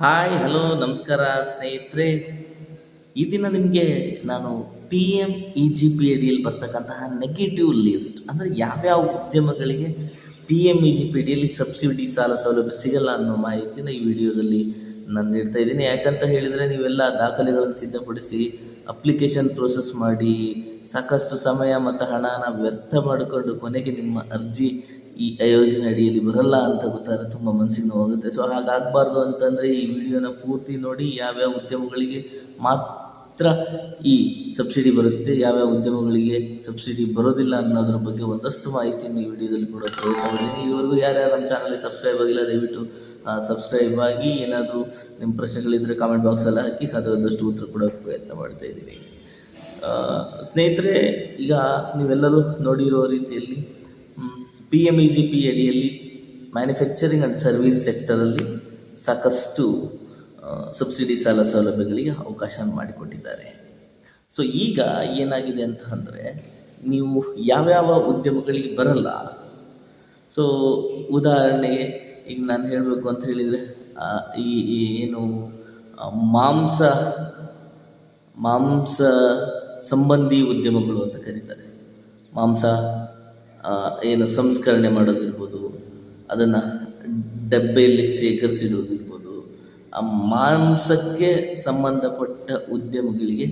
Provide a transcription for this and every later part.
Hi hello ನಮಸ್ಕಾರ ಸ್ನೇಹಿತರೆ. ಈ ದಿನ ನಿಮಗೆ ನಾನು P M E G P ಅಡಿಯಲ್ಲಿ ಬರ್ತಕ್ಕಂತಹ ನೆಗೆಟಿವ್ ಲಿಸ್ಟ್ ಅಂದರೆ ಯಾವ್ಯಾವ ಉದ್ಯಮಗಳಿಗೆ P M E G P ಅಡಿಯಲ್ಲಿ ಸಬ್ಸಿಡಿ ಸಾಲ ಸೌಲಭ್ಯ ಸಿಗಲ್ಲ ಅನ್ನೋ ಮಾಹಿತಿನ ಈ ವಿಡಿಯೋದಲ್ಲಿ ನಾನು ನೀಡ್ತಾ ಇದ್ದೀನಿ. ಯಾಕಂತ ಹೇಳಿದರೆ ನೀವೆಲ್ಲ ದಾಖಲೆಗಳನ್ನು ಸಿದ್ಧಪಡಿಸಿ ಅಪ್ಲಿಕೇಶನ್ ಪ್ರೋಸೆಸ್ ಮಾಡಿ ಸಾಕಷ್ಟು ಸಮಯ ಮತ್ತು ಹಣನ ವ್ಯರ್ಥ ಮಾಡಿಕೊಂಡು ಕೊನೆಗೆ ನಿಮ್ಮ ಅರ್ಜಿ ಈ ಯೋಜನೆ ಅಡಿಯಲ್ಲಿ ಬರಲ್ಲ ಅಂತ ಗೊತ್ತಾದ್ರೆ ತುಂಬ ಮನಸ್ಸಿಗೆ ನೋವಾಗುತ್ತೆ. ಸೊ ಹಾಗಾಗಬಾರ್ದು ಅಂತಂದರೆ ಈ ವಿಡಿಯೋನ ಪೂರ್ತಿ ನೋಡಿ ಯಾವ್ಯಾವ ಉದ್ಯಮಗಳಿಗೆ ಮಾತ್ರ ಈ ಸಬ್ಸಿಡಿ ಬರುತ್ತೆ, ಯಾವ್ಯಾವ ಉದ್ಯಮಗಳಿಗೆ ಸಬ್ಸಿಡಿ ಬರೋದಿಲ್ಲ ಅನ್ನೋದ್ರ ಬಗ್ಗೆ ಒಂದಷ್ಟು ಮಾಹಿತಿಯನ್ನು ಈ ವಿಡಿಯೋದಲ್ಲಿ ಕೊಡೋ ಪ್ರಯತ್ನ ಮಾಡಿದ್ದೀನಿ ಯಾರ್ಯಾರು ನಮ್ಮ ಚಾನಲ್ಗೆ ಸಬ್ಸ್ಕ್ರೈಬ್ ಆಗಿಲ್ಲ, ದಯವಿಟ್ಟು ಸಬ್ಸ್ಕ್ರೈಬ್ ಆಗಿ ಏನಾದರೂ ನಿಮ್ಮ ಪ್ರಶ್ನೆಗಳಿದ್ದರೆ ಕಾಮೆಂಟ್ ಬಾಕ್ಸಲ್ಲಿ ಹಾಕಿ, ಸಾಧ್ಯವಾದಷ್ಟು ಉತ್ತರ ಕೊಡೋಕ್ಕೆ ಪ್ರಯತ್ನ ಮಾಡ್ತಾ ಇದ್ದೀನಿ. ಸ್ನೇಹಿತರೆ, ಈಗ ನೀವೆಲ್ಲರೂ ನೋಡಿರೋ ರೀತಿಯಲ್ಲಿ P M E G P ಅಡಿಯಲ್ಲಿ ಮ್ಯಾನುಫ್ಯಾಕ್ಚರಿಂಗ್ ಆ್ಯಂಡ್ ಸರ್ವಿಸ್ ಸೆಕ್ಟರಲ್ಲಿ ಸಾಕಷ್ಟು ಸಬ್ಸಿಡಿ ಸಾಲ ಸೌಲಭ್ಯಗಳಿಗೆ ಅವಕಾಶ ಮಾಡಿಕೊಟ್ಟಿದ್ದಾರೆ. ಸೊ ಈಗ ಏನಾಗಿದೆ ಅಂತ ಅಂದರೆ ನೀವು ಯಾವ್ಯಾವ ಉದ್ಯಮಗಳಿಗೆ ಬರಲ್ಲ. ಸೊ ಉದಾಹರಣೆಗೆ ಈಗ ನಾನು ಹೇಳಬೇಕು ಅಂತ ಹೇಳಿದರೆ ಈ ಏನು ಮಾಂಸ ಮಾಂಸ ಸಂಬಂಧಿ ಉದ್ಯಮಗಳು ಅಂತ ಕರೀತಾರೆ. ಮಾಂಸ ಏನು ಸಂಸ್ಕರಣೆ ಮಾಡೋದಿರ್ಬೋದು, ಅದನ್ನು ಡಬ್ಬೆಯಲ್ಲಿ ಶೇಖರಿಸಿಡೋದಿರ್ಬೋದು, ಆ ಮಾಂಸಕ್ಕೆ ಸಂಬಂಧಪಟ್ಟ ಉದ್ಯಮಗಳಿಗೆ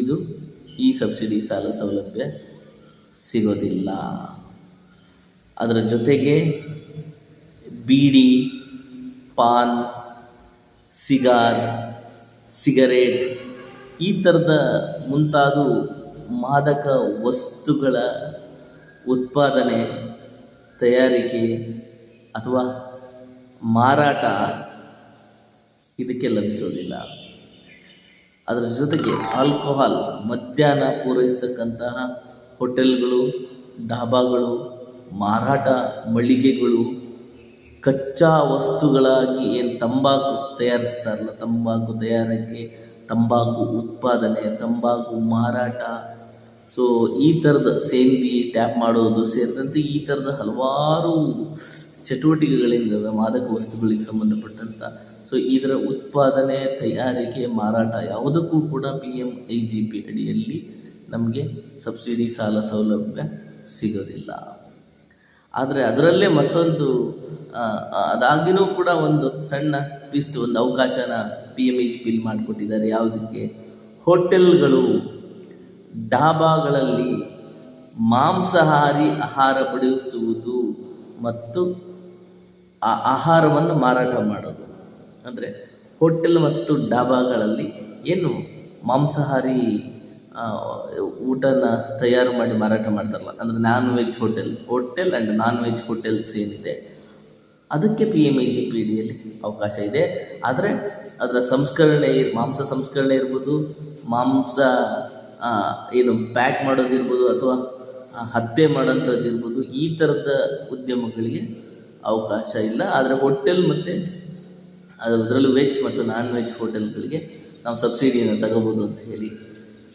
ಇದು ಈ ಸಬ್ಸಿಡಿ ಸಾಲ ಸೌಲಭ್ಯ ಸಿಗೋದಿಲ್ಲ. ಅದರ ಜೊತೆಗೆ ಬೀಡಿ, ಪಾನ್, ಸಿಗಾರ್, ಸಿಗರೇಟ್, ಈ ಥರದ ಮುಂತಾದ ಮಾದಕ ವಸ್ತುಗಳ ಉತ್ಪಾದನೆ, ತಯಾರಿಕೆ ಅಥವಾ ಮಾರಾಟ ಇದಕ್ಕೆ ಲಭಿಸೋದಿಲ್ಲ. ಅದರ ಜೊತೆಗೆ ಆಲ್ಕೋಹಾಲ್, ಮಧ್ಯಾಹ್ನ ಪೂರೈಸ್ತಕ್ಕಂತಹ ಹೋಟೆಲ್ಗಳು, ಡಾಬಾಗಳು, ಮಾರಾಟ ಮಳಿಗೆಗಳು, ಕಚ್ಚಾ ವಸ್ತುಗಳಾಗಿ ಏನು ತಂಬಾಕು ತಯಾರಿಸ್ತಾರಲ್ಲ, ತಂಬಾಕು ತಯಾರಿಕೆ ತಂಬಾಕು ಉತ್ಪಾದನೆ, ತಂಬಾಕು ಮಾರಾಟ ಸೊ ಈ ಥರದ ಸೇಂದಿ ಟ್ಯಾಪ್ ಮಾಡೋದು ಸೇರಿದಂತೆ ಈ ಥರದ ಹಲವಾರು ಚಟುವಟಿಕೆಗಳಿಂದ ಮಾದಕ ವಸ್ತುಗಳಿಗೆ ಸಂಬಂಧಪಟ್ಟಂಥ ಸೊ ಇದರ ಉತ್ಪಾದನೆ, ತಯಾರಿಕೆ, ಮಾರಾಟ ಯಾವುದಕ್ಕೂ ಕೂಡ P M I G P ಅಡಿಯಲ್ಲಿ ನಮಗೆ ಸಬ್ಸಿಡಿ, ಸಾಲ ಸೌಲಭ್ಯ ಸಿಗೋದಿಲ್ಲ. ಆದರೆ ಅದರಲ್ಲೇ ಮತ್ತೊಂದು ಅದಾಗಿನೂ ಕೂಡ ಒಂದು ಸಣ್ಣ ಪಿಸ್ಟ್ ಒಂದು ಅವಕಾಶನ ಪಿ ಎಂ ಐ ಜಿ ಪಿಲಿ ಮಾಡಿಕೊಟ್ಟಿದ್ದಾರೆ. ಯಾವುದಕ್ಕೆ? ಹೋಟೆಲ್ಗಳು. ಡಾಬಾಗಳಲ್ಲಿ ಮಾಂಸಾಹಾರಿ ಆಹಾರ ಪಡಿಸುವುದು ಮತ್ತು ಆ ಆಹಾರವನ್ನು ಮಾರಾಟ ಮಾಡೋದು. ಅಂದರೆ ಹೋಟೆಲ್ ಮತ್ತು ಡಾಬಾಗಳಲ್ಲಿ ಏನು ಮಾಂಸಾಹಾರಿ ಊಟನ ತಯಾರು ಮಾಡಿ ಮಾರಾಟ ಮಾಡ್ತಾರಲ್ಲ, ಅಂದರೆ non veg hotel hotel and non veg hotels ಏನಿದೆ, ಅದಕ್ಕೆ P M I G P ಡಿಯಲ್ಲಿ ಅವಕಾಶ ಇದೆ. ಆದರೆ ಅದರ ಸಂಸ್ಕರಣೆ ಮಾಂಸ ಸಂಸ್ಕರಣೆ ಇರ್ಬೋದು, ಮಾಂಸ ಏನು ಪ್ಯಾಕ್ ಮಾಡೋದಿರ್ಬೋದು ಅಥವಾ ಹತ್ಯೆ ಮಾಡೋಂಥದ್ದಿರ್ಬೋದು, ಈ ಥರದ ಉದ್ಯಮಗಳಿಗೆ ಅವಕಾಶ ಇಲ್ಲ. ಆದರೆ ಹೋಟೆಲ್ ಮತ್ತು, ಅದರಲ್ಲೂ ವೆಜ್ ಮತ್ತು ನಾನ್ ವೆಜ್ ಹೋಟೆಲ್ಗಳಿಗೆ ನಾವು ಸಬ್ಸಿಡಿಯನ್ನು ತಗೋಬೋದು ಅಂತ ಹೇಳಿ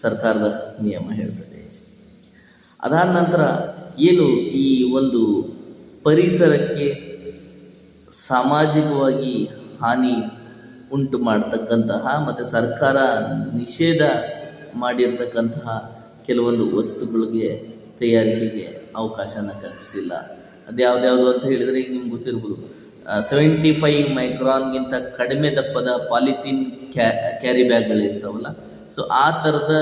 ಸರ್ಕಾರದ ನಿಯಮ ಹೇಳ್ತದೆ. ಅದಾದ ನಂತರ ಏನು ಈ ಒಂದು ಪರಿಸರಕ್ಕೆ ಸಾಮಾಜಿಕವಾಗಿ ಹಾನಿ ಉಂಟು ಮಾಡ್ತಕ್ಕಂತಹ ಮತ್ತು ಸರ್ಕಾರ ನಿಷೇಧ ಮಾಡಿರ್ತಕ್ಕಂತಹ ಕೆಲವೊಂದು ವಸ್ತುಗಳಿಗೆ ತಯಾರಿಕೆಗೆ ಅವಕಾಶನ ಕಲ್ಪಿಸಿಲ್ಲ. ಅದು ಯಾವ್ದ್ಯಾವುದು ಅಂತ ಹೇಳಿದರೆ ಈಗ ನಿಮ್ಗೆ ಗೊತ್ತಿರ್ಬೋದು. ಸೆವೆಂಟಿ ಫೈವ್ ಮೈಕ್ರಾನ್ಗಿಂತ ಕಡಿಮೆ ದಪ್ಪದ ಪಾಲಿಥೀನ್ ಕ್ಯಾ ಕ್ಯಾರಿ ಬ್ಯಾಗ್ಗಳಿರ್ತಾವಲ್ಲ ಸೊ ಆ ಥರದ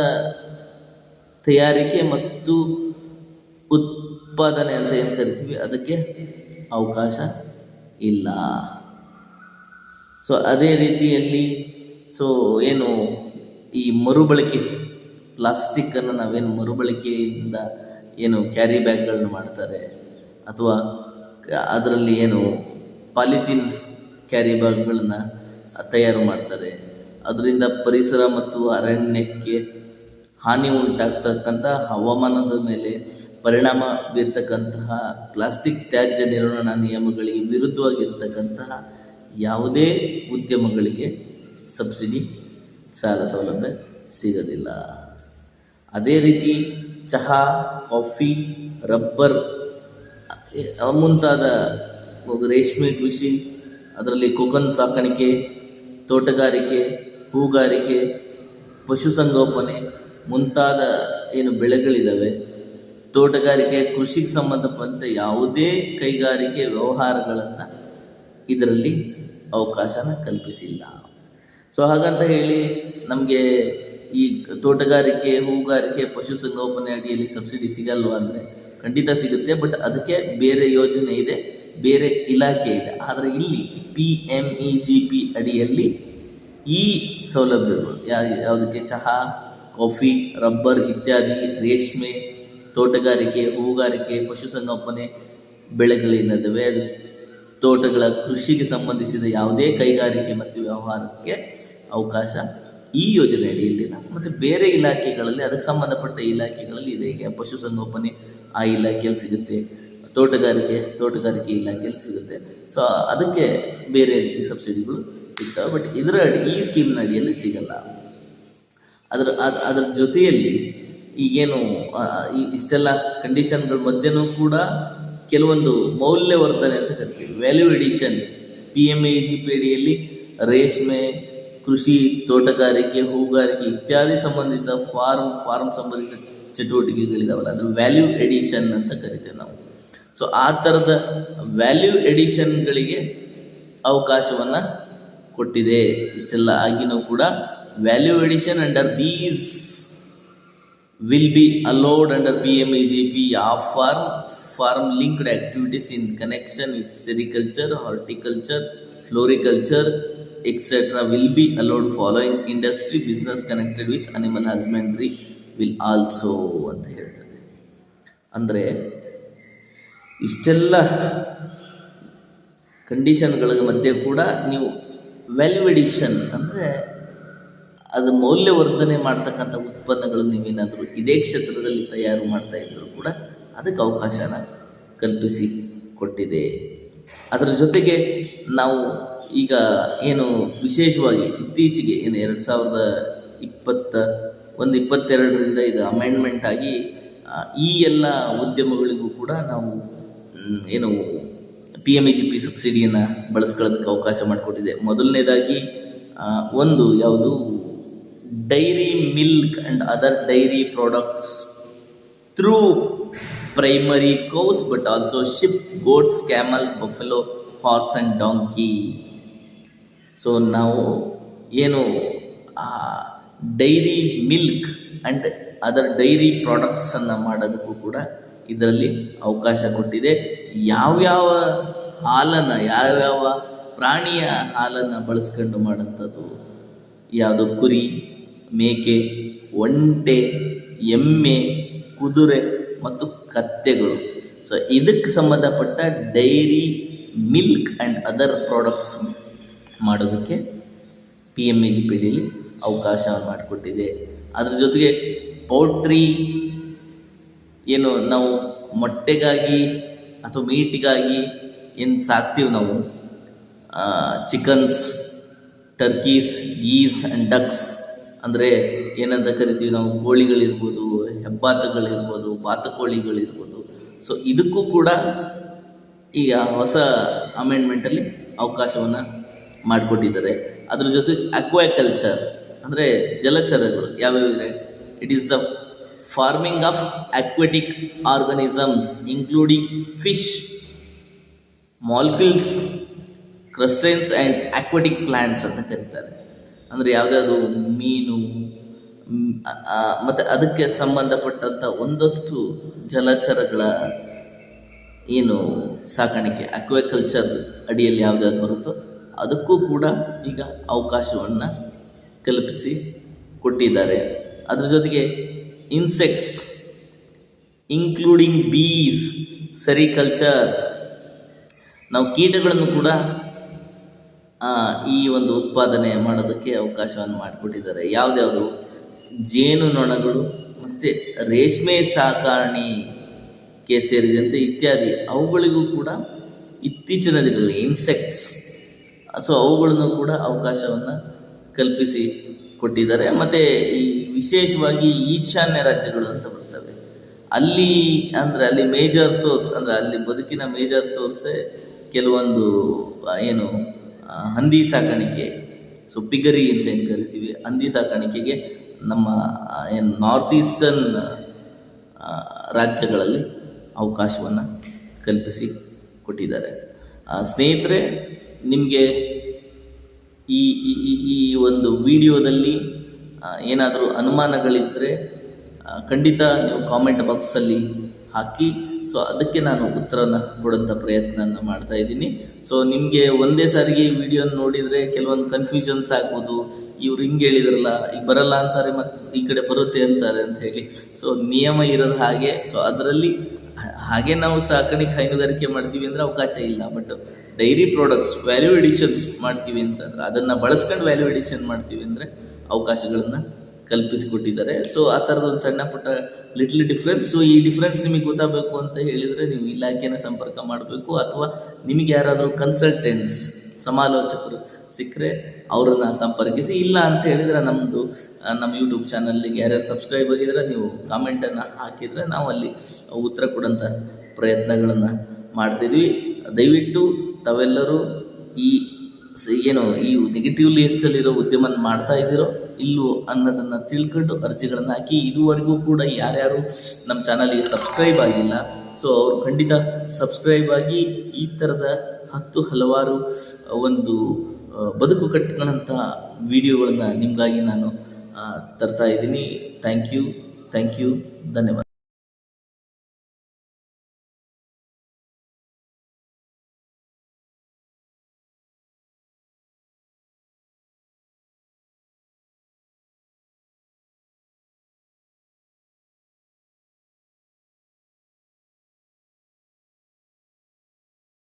ತಯಾರಿಕೆ ಮತ್ತು ಉತ್ಪಾದನೆ ಅಂತ ಏನು ಕರಿತೀವಿ, ಅದಕ್ಕೆ ಅವಕಾಶ ಇಲ್ಲ. ಸೊ ಅದೇ ರೀತಿಯಲ್ಲಿ ಸೊ ಏನು ಈ ಮರುಬಳಕೆ ಪ್ಲಾಸ್ಟಿಕ್ಕನ್ನು ನಾವೇನು ಮರುಬಳಕೆಯಿಂದ ಏನು ಕ್ಯಾರಿ ಬ್ಯಾಗ್ಗಳನ್ನ ಮಾಡ್ತಾರೆ ಅಥವಾ ಅದರಲ್ಲಿ ಏನು ಪಾಲಿಥಿನ್ ಕ್ಯಾರಿ ಬ್ಯಾಗ್ಗಳನ್ನ ತಯಾರು ಮಾಡ್ತಾರೆ. ಅದರಿಂದ ಪರಿಸರ ಮತ್ತು ಅರಣ್ಯಕ್ಕೆ ಹಾನಿ ಉಂಟಾಗ್ತಕ್ಕಂಥ ಹವಾಮಾನದ ಮೇಲೆ ಪರಿಣಾಮ ಬೀರ್ತಕ್ಕಂತಹ ಪ್ಲಾಸ್ಟಿಕ್ ತ್ಯಾಜ್ಯ ನಿರ್ವಹಣಾ ನಿಯಮಗಳಿಗೆ ವಿರುದ್ಧವಾಗಿರ್ತಕ್ಕಂತಹ ಯಾವುದೇ ಉದ್ಯಮಗಳಿಗೆ ಸಬ್ಸಿಡಿ ಸಾಲ ಸೌಲಭ್ಯ ಸಿಗೋದಿಲ್ಲ. ಅದೇ ರೀತಿ ಚಹಾ, ಕಾಫಿ, ರಬ್ಬರ್, ಮುಂತಾದ ರೇಷ್ಮೆ ಕೃಷಿ, ಅದರಲ್ಲಿ ಕೊಕನ್ ಸಾಕಾಣಿಕೆ, ತೋಟಗಾರಿಕೆ, ಹೂಗಾರಿಕೆ ಪಶುಸಂಗೋಪನೆ ಮುಂತಾದ ಏನು ಬೆಳೆಗಳಿದ್ದಾವೆ ತೋಟಗಾರಿಕೆ, ಕೃಷಿಗೆ ಸಂಬಂಧಪಟ್ಟ ಯಾವುದೇ ಕೈಗಾರಿಕೆ ವ್ಯವಹಾರಗಳನ್ನು ಇದರಲ್ಲಿ ಅವಕಾಶನ ಕಲ್ಪಿಸಿಲ್ಲ. ಸೊ ಹಾಗಂತ ಹೇಳಿ ನಮಗೆ ಈ ತೋಟಗಾರಿಕೆ, ಹೂಗಾರಿಕೆ ಪಶುಸಂಗೋಪನೆ ಅಡಿಯಲ್ಲಿ ಸಬ್ಸಿಡಿ ಸಿಗಲ್ವಾ ಅಂದರೆ ಖಂಡಿತ ಸಿಗುತ್ತೆ ಬಟ್ ಅದಕ್ಕೆ ಬೇರೆ ಯೋಜನೆ ಇದೆ, ಬೇರೆ ಇಲಾಖೆ ಇದೆ. ಆದರೆ ಇಲ್ಲಿ P M E G P ಅಡಿಯಲ್ಲಿ ಈ ಸೌಲಭ್ಯಗಳು ಯಾವ ಯಾವುದಕ್ಕೆ ಚಹಾ, ಕಾಫಿ, ರಬ್ಬರ್ ಇತ್ಯಾದಿ, ರೇಷ್ಮೆ, ತೋಟಗಾರಿಕೆ, ಹೂಗಾರಿಕೆ ಪಶುಸಂಗೋಪನೆ ಬೆಳೆಗಳೇನಿದ್ದಾವೆ ಅದು ತೋಟಗಳ ಕೃಷಿಗೆ ಸಂಬಂಧಿಸಿದ ಯಾವುದೇ ಕೈಗಾರಿಕೆ ಮತ್ತು ವ್ಯವಹಾರಕ್ಕೆ ಅವಕಾಶ ಈ ಯೋಜನೆ ಅಡಿಯಲ್ಲಿಲ್ಲ ಮತ್ತು ಬೇರೆ ಇಲಾಖೆಗಳಲ್ಲಿ, ಅದಕ್ಕೆ ಸಂಬಂಧಪಟ್ಟ ಇಲಾಖೆಗಳಲ್ಲಿ ಇದೆ. ಈಗ ಪಶುಸಂಗೋಪನೆ ಆ ಇಲಾಖೆಯಲ್ಲಿ ಸಿಗುತ್ತೆ. ತೋಟಗಾರಿಕೆ ತೋಟಗಾರಿಕೆ ಇಲಾಖೆಯಲ್ಲಿ ಸಿಗುತ್ತೆ. ಸೊ ಅದಕ್ಕೆ ಬೇರೆ ರೀತಿ ಸಬ್ಸಿಡಿಗಳು ಸಿಗ್ತವೆ. ಬಟ್ ಇದರ ಈ ಸ್ಕೀಮ್ನ ಅಡಿಯಲ್ಲಿ ಸಿಗಲ್ಲ. ಅದರ, ಅದ್- ಅದರ ಜೊತೆಯಲ್ಲಿ ಈಗೇನು ಇಷ್ಟೆಲ್ಲ ಕಂಡೀಷನ್ಗಳ ಮಧ್ಯೆನೂ ಕೂಡ ಕೆಲವೊಂದು ಮೌಲ್ಯವರ್ಧನೆ ಅಂತ ಕರಿತೀವಿ. Value addition P M E G P ಡಿಯಲ್ಲಿ ರೇಷ್ಮೆ ಕೃಷಿ ತೋಟಗಾರಿಕೆ ಹೂಗಾರಿಕೆ ಇತ್ಯಾದಿ ಸಂಬಂಧಿತ ಫಾರ್ಮ್ ಫಾರ್ಮ್ ಸಂಬಂಧಿತ ಚಟುವಟಿಕೆಗಳಿದಾವಲ್ಲ ಅದು ವ್ಯಾಲ್ಯೂ ಎಡಿಷನ್ ಅಂತ ಕರಿತೇವೆ ನಾವು. ಸೊ ಆ ಥರದ ವ್ಯಾಲ್ಯೂ ಎಡಿಷನ್ಗಳಿಗೆ ಅವಕಾಶವನ್ನು ಕೊಟ್ಟಿದೆ. ಇಷ್ಟೆಲ್ಲ ಆಗಿನೂ ಕೂಡ value addition under these will be allowed under P M allowed G P of farm farm linked activities in connection with sericulture horticulture floriculture, etc. will be allowed following industry business connected with animal husbandry will also ಅಂತ ಹೇಳ್ತದೆ ಅಂದರೆ ಇಷ್ಟೆಲ್ಲ ಕಂಡೀಷನ್ಗಳ ಮಧ್ಯೆ ಕೂಡ ನೀವು value addition ಅಂದರೆ ಅದು ಮೌಲ್ಯವರ್ಧನೆ ಮಾಡ್ತಕ್ಕಂಥ ಉತ್ಪನ್ನಗಳನ್ನು ನೀವೇನಾದರೂ ಇದೇ ಕ್ಷೇತ್ರದಲ್ಲಿ ತಯಾರು ಮಾಡ್ತಾ ಇದ್ದರೂ ಕೂಡ ಅದಕ್ಕೆ ಅವಕಾಶನ ಕಲ್ಪಿಸಿ ಕೊಟ್ಟಿದೆ ಅದರ ಜೊತೆಗೆ ನಾವು ಈಗ ಏನು ವಿಶೇಷವಾಗಿ ಇತ್ತೀಚೆಗೆ ಏನು ಎರಡು ಸಾವಿರದ ಇಪ್ಪತ್ತ, ಒಂದು ಇಪ್ಪತ್ತೆರಡರಿಂದ ಇದು ಅಮೆಂಡ್ಮೆಂಟ್ ಆಗಿ ಈ ಎಲ್ಲ ಉದ್ಯಮಗಳಿಗೂ ಕೂಡ ನಾವು ಏನು P M E G P ಸಬ್ಸಿಡಿಯನ್ನು ಬಳಸ್ಕೊಳ್ಳೋದಕ್ಕೆ ಅವಕಾಶ ಮಾಡಿಕೊಟ್ಟಿದೆ. ಮೊದಲನೇದಾಗಿ ಒಂದು ಯಾವುದು dairy milk and other dairy products through primary cows but also sheep goats camel buffalo horse and donkey so ನಾವು ಏನು dairy milk and other dairy ಪ್ರಾಡಕ್ಟ್ಸನ್ನು ಮಾಡೋದಕ್ಕೂ ಕೂಡ ಇದರಲ್ಲಿ ಅವಕಾಶ ಕೊಟ್ಟಿದೆ. ಯಾವ್ಯಾವ ಹಾಲನ್ನು, ಯಾವ್ಯಾವ ಪ್ರಾಣಿಯ ಹಾಲನ್ನು ಬಳಸ್ಕೊಂಡು ಮಾಡೋಂಥದ್ದು ಯಾವುದು? ಕುರಿ, ಮೇಕೆ, ಒಂಟೆ, ಎಮ್ಮೆ, ಕುದುರೆ ಮತ್ತು ಕತ್ತೆಗಳು. ಸೊ ಇದಕ್ಕೆ ಸಂಬಂಧಪಟ್ಟ dairy milk and other products ಮಾಡೋದಕ್ಕೆ P M E G P ಡಿಲಿ ಅವಕಾಶ ಮಾಡಿಕೊಟ್ಟಿದೆ. ಅದ್ರ ಜೊತೆಗೆ ಪೌಲ್ಟ್ರಿ ಏನು ನಾವು ಮೊಟ್ಟೆಗಾಗಿ ಅಥವಾ ಮೀಟಿಗಾಗಿ ಏನು ಸಾಕ್ತೀವಿ ನಾವು? Chickens turkeys geese and ducks ಅಂದರೆ ಏನಂತ ಕರಿತೀವಿ ನಾವು? ಕೋಳಿಗಳಿರ್ಬೋದು, ಹೆಬ್ಬಾತುಗಳಿರ್ಬೋದು, ಬಾತುಕೋಳಿಗಳಿರ್ಬೋದು. ಸೊ ಇದಕ್ಕೂ ಕೂಡ ಈಗ ಹೊಸ ಅಮೆಂಡ್ಮೆಂಟಲ್ಲಿ ಅವಕಾಶವನ್ನು ಮಾಡಿಕೊಟ್ಟಿದ್ದಾರೆ. ಅದ್ರ ಜೊತೆ ಅಕ್ವಾಕಲ್ಚರ್ ಅಂದರೆ ಜಲಚರಗಳು ಯಾವ್ಯಾವಿದೆ it is the farming of aquatic organisms including fish molluscs crustaceans and aquatic plants ಅಂತ ಕರೀತಾರೆ. ಅಂದರೆ ಯಾವುದಾದ್ರು ಮೀನು ಮತ್ತು ಅದಕ್ಕೆ ಸಂಬಂಧಪಟ್ಟಂಥ ಒಂದಷ್ಟು ಜಲಚರಗಳ ಏನು ಸಾಕಾಣಿಕೆ ಅಕ್ವಾಕಲ್ಚರ್ ಅಡಿಯಲ್ಲಿ ಯಾವುದಾದ್ರು ಬರುತ್ತೋ ಅದಕ್ಕೂ ಕೂಡ ಈಗ ಅವಕಾಶವನ್ನು ಕಲ್ಪಿಸಿ ಕೊಟ್ಟಿದ್ದಾರೆ. ಅದ್ರ ಜೊತೆಗೆ ಇನ್ಸೆಕ್ಟ್ಸ್ ಇನ್ಕ್ಲೂಡಿಂಗ್ ಬೀಸ್ ಸೆರಿಕಲ್ಚರ್ ನಾವು ಕೀಟಗಳನ್ನು ಕೂಡ ಈ ಒಂದು ಉತ್ಪಾದನೆ ಮಾಡೋದಕ್ಕೆ ಅವಕಾಶವನ್ನು ಮಾಡಿಕೊಟ್ಟಿದ್ದಾರೆ. ಯಾವುದ್ಯಾವುದು? ಜೇನು ನೊಣಗಳು ಮತ್ತು ರೇಷ್ಮೆ ಸಾಕಾಣಿಕೆ ಸೇರಿದಂತೆ ಇತ್ಯಾದಿ. ಅವುಗಳಿಗೂ ಕೂಡ ಇತ್ತೀಚಿನ ದಿನಗಳಲ್ಲಿ ಇನ್ಸೆಕ್ಟ್ಸ್ ಸೊ ಅವುಗಳನ್ನು ಕೂಡ ಅವಕಾಶವನ್ನು ಕಲ್ಪಿಸಿ ಕೊಟ್ಟಿದ್ದಾರೆ. ಮತ್ತು ಈ ವಿಶೇಷವಾಗಿ ಈಶಾನ್ಯ ರಾಜ್ಯಗಳು ಅಂತ ಬರ್ತವೆ. ಅಲ್ಲಿ ಅಂದರೆ ಅಲ್ಲಿ ಮೇಜರ್ ಸೋರ್ಸ್ ಅಂದರೆ ಅಲ್ಲಿ ಬದುಕಿನ ಮೇಜರ್ ಸೋರ್ಸೇ ಕೆಲವೊಂದು ಏನು ಹಂದಿ ಸಾಕಾಣಿಕೆ ಸೊ ಪಿಗರಿ ಅಂತ ಏನು ಕರಿತೀವಿ? ಹಂದಿ ಸಾಕಾಣಿಕೆಗೆ ನಮ್ಮ ಏನು ನಾರ್ತ್ ಈಸ್ಟರ್ನ್ ರಾಜ್ಯಗಳಲ್ಲಿ ಅವಕಾಶವನ್ನು ಕಲ್ಪಿಸಿ ಕೊಟ್ಟಿದ್ದಾರೆ. ಸ್ನೇಹಿತರೆ ನಿಮಗೆ ಈ ಈ ಒಂದು ವಿಡಿಯೋದಲ್ಲಿ ಏನಾದರೂ ಅನುಮಾನಗಳಿದ್ದರೆ ಖಂಡಿತ ನೀವು ಕಾಮೆಂಟ್ ಬಾಕ್ಸಲ್ಲಿ ಹಾಕಿ. ಸೊ ಅದಕ್ಕೆ ನಾನು ಉತ್ತರನ ಕೊಡೋಂಥ ಪ್ರಯತ್ನನ ಮಾಡ್ತಾ ಇದ್ದೀನಿ. ಸೊ ನಿಮಗೆ ಒಂದೇ ಸಾರಿಗೆ ಈ ವಿಡಿಯೋನ ನೋಡಿದರೆ ಕೆಲವೊಂದು ಕನ್ಫ್ಯೂಷನ್ಸ್ ಆಗ್ಬೋದು. ಇವ್ರು ಹಿಂಗೆ ಹೇಳಿದ್ರಲ್ಲ, ಈಗ ಬರಲ್ಲ ಅಂತಾರೆ ಮತ್ತು ಈ ಕಡೆ ಬರುತ್ತೆ ಅಂತಾರೆ ಅಂತ ಹೇಳಿ. ಸೊ ನಿಯಮ ಇರೋದು ಹಾಗೆ. ಸೊ ಅದರಲ್ಲಿ ಹಾಗೆ ನಾವು ಸಾಕಾಣಿಕೆ ಹೈನುಗಾರಿಕೆ ಮಾಡ್ತೀವಿ ಅಂದರೆ ಅವಕಾಶ ಇಲ್ಲ but dairy products value additions ಮಾಡ್ತೀವಿ ಅಂತಂದ್ರೆ ಅದನ್ನು ಬಳಸ್ಕೊಂಡು ವ್ಯಾಲ್ಯೂ ಎಡಿಷನ್ ಮಾಡ್ತೀವಿ ಅಂದರೆ ಅವಕಾಶಗಳನ್ನು ಕಲ್ಪಿಸಿಕೊಟ್ಟಿದ್ದಾರೆ. ಸೊ ಆ ಥರದ ಒಂದು ಸಣ್ಣ ಪುಟ್ಟ ಲಿಟ್ಲ್ ಡಿಫ್ರೆನ್ಸ್ ಸೊ ಈ ಡಿಫ್ರೆನ್ಸ್ ನಿಮಗೆ ಗೊತ್ತಾಗಬೇಕು ಅಂತ ಹೇಳಿದರೆ ನೀವು ಇಲಾಖೆನ ಸಂಪರ್ಕ ಮಾಡಬೇಕು ಅಥವಾ ನಿಮಗೆ ಯಾರಾದರೂ ಕನ್ಸಲ್ಟೆಂಟ್ಸ್ ಸಮಾಲೋಚಕರು ಸಿಕ್ಕರೆ ಅವರನ್ನು ಸಂಪರ್ಕಿಸಿ. ಇಲ್ಲ ಅಂತ ಹೇಳಿದರೆ ನಮ್ಮದು ನಮ್ಮ ಯೂಟ್ಯೂಬ್ ಚಾನಲ್ಗೆ ಯಾರ್ಯಾರು ಸಬ್ಸ್ಕ್ರೈಬ್ ಆಗಿದ್ರೆ ನೀವು ಕಾಮೆಂಟನ್ನು ಹಾಕಿದರೆ ನಾವು ಅಲ್ಲಿ ಉತ್ತರ ಕೊಡೋಂಥ ಪ್ರಯತ್ನಗಳನ್ನು ಮಾಡ್ತಿದ್ವಿ. ದಯವಿಟ್ಟು ತಾವೆಲ್ಲರೂ ಈ ಏನು, ಈ ನೆಗೆಟಿವ್ ಲಿಸ್ಟಲ್ಲಿರೋ ಉದ್ಯಮ ಮಾಡ್ತಾ ಇದ್ದೀರೋ ಇಲ್ಲವೋ ಅನ್ನೋದನ್ನು ತಿಳ್ಕೊಂಡು ಅರ್ಜಿಗಳನ್ನು ಹಾಕಿ. ಇದುವರೆಗೂ ಕೂಡ ಯಾರ್ಯಾರು ನಮ್ಮ ಚಾನಲ್ಗೆ ಸಬ್ಸ್ಕ್ರೈಬ್ ಆಗಿಲ್ಲ ಸೊ ಅವರು ಖಂಡಿತ ಸಬ್ಸ್ಕ್ರೈಬ್ ಆಗಿ ಈ ಥರದ ಹತ್ತು ಹಲವಾರು ಒಂದು ಬದುಕು ಕಟ್ಟಿಕೊಂಡಂಥ ವಿಡಿಯೋಗಳನ್ನು ನಿಮಗಾಗಿ ನಾನು ತರ್ತಾ ಇದ್ದೀನಿ. ಥ್ಯಾಂಕ್ ಯು ಥ್ಯಾಂಕ್ ಯು ಧನ್ಯವಾದ.